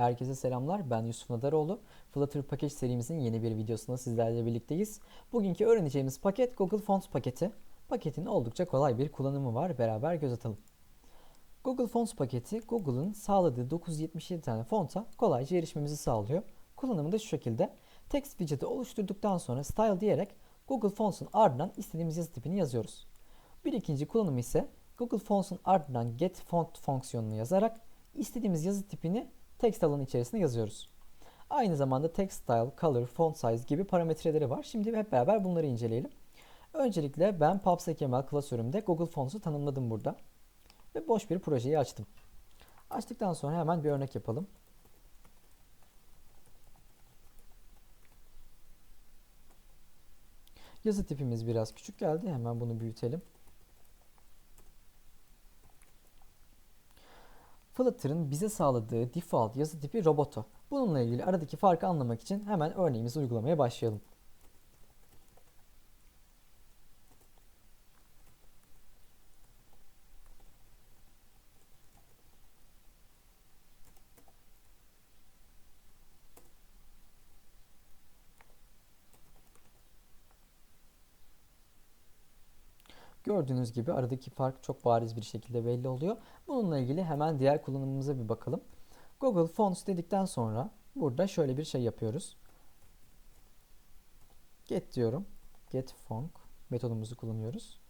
Herkese selamlar. Ben Yusuf Nadaroğlu. Flutter paket serimizin yeni bir videosunda sizlerle birlikteyiz. Bugünkü öğreneceğimiz paket Google Fonts paketi. Paketin oldukça kolay bir kullanımı var. Beraber göz atalım. Google Fonts paketi Google'ın sağladığı 977 tane fonta kolayca erişmemizi sağlıyor. Kullanımı da şu şekilde. Text widget'i oluşturduktan sonra style diyerek Google Fonts'un ardından istediğimiz yazı tipini yazıyoruz. Bir ikinci kullanımı ise Google Fonts'un ardından get font fonksiyonunu yazarak istediğimiz yazı tipini text alanı içerisine yazıyoruz. Aynı zamanda text style, color, font size gibi parametreleri var. Şimdi hep beraber bunları inceleyelim. Öncelikle ben PubSecML klasörümde Google Fonts'u tanımladım burada. Ve boş bir projeyi açtım. Açtıktan sonra hemen bir örnek yapalım. Yazı tipimiz biraz küçük geldi. Hemen bunu büyütelim. Flutter'ın bize sağladığı default yazı tipi Roboto. Bununla ilgili aradaki farkı anlamak için hemen örneğimizi uygulamaya başlayalım. Gördüğünüz gibi aradaki fark çok bariz bir şekilde belli oluyor. Bununla ilgili hemen diğer kullanımımıza bir bakalım. Google Fonts dedikten sonra burada şöyle bir şey yapıyoruz. Get diyorum. Get font metodumuzu kullanıyoruz.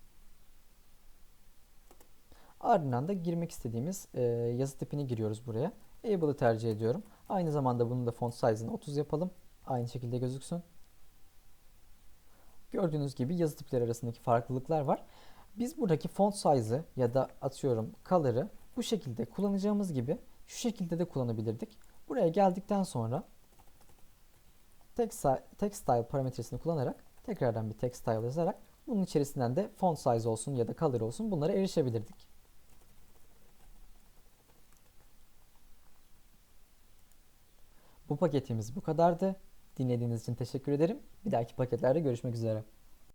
Ardından da girmek istediğimiz e, yazı tipini giriyoruz buraya. Able'ı tercih ediyorum. Aynı zamanda bunun da font size'ını 30 yapalım. Aynı şekilde gözüksün. Gördüğünüz gibi yazı tipleri arasındaki farklılıklar var. Biz buradaki font size'ı ya da atıyorum color'ı bu şekilde kullanacağımız gibi şu şekilde de kullanabilirdik. Buraya geldikten sonra text, text style parametresini kullanarak tekrardan bir text style yazarak bunun içerisinden de font size olsun ya da color olsun bunlara erişebilirdik. Bu paketimiz bu kadardı. Dinlediğiniz için teşekkür ederim. Bir dahaki paketlerde görüşmek üzere.